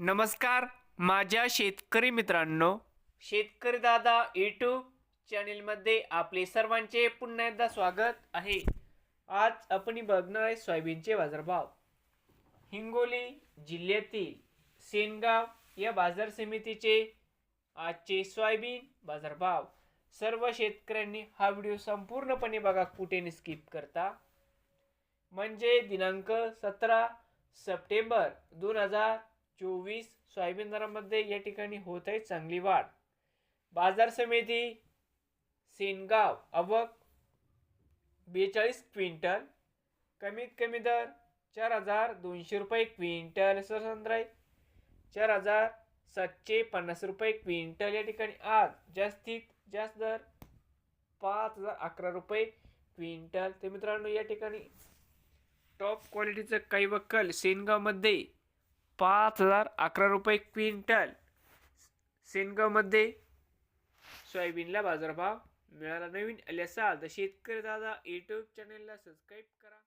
नमस्कार माझ्या शेतकरी मित्रांनो शेतकरी दादा यूट्यूब चॅनेलमध्ये आपले सर्वांचे पुन्हा एकदा स्वागत आहे. आज आपण बघणार आहे सोयाबीनचे बाजारभाव. हिंगोली जिल्ह्यातील सेनगाव या बाजार समितीचे आजचे सोयाबीन बाजारभाव. सर्व शेतकऱ्यांनी हा व्हिडिओ संपूर्णपणे बघा कुठे स्किप करता. म्हणजे दिनांक सतरा सप्टेंबर दोन हजार चोवीस सोयाबीन दरामध्ये या ठिकाणी होत आहे चांगली वाढ. बाजार समिती सेनगाव अवक बेचाळीस क्विंटल कमीत कमी दर चार हजार दोनशे रुपये क्विंटल सरसंद्र आहे. चार हजार सातशे पन्नास रुपये क्विंटल या ठिकाणी आज जास्तीत जास्त दर पाच हजार अकरा रुपये क्विंटल. तर मित्रांनो या ठिकाणी टॉप क्वालिटीचं काही वक्कल सेनगावमध्ये पाच हजार अकरा रुपये क्विंटल. सेनगावमध्ये सोयाबीनला बाजारभाव मिळाला नवीन आले असाल तर शेतकरी दादा यूट्यूब चॅनलला सबस्क्राईब करा.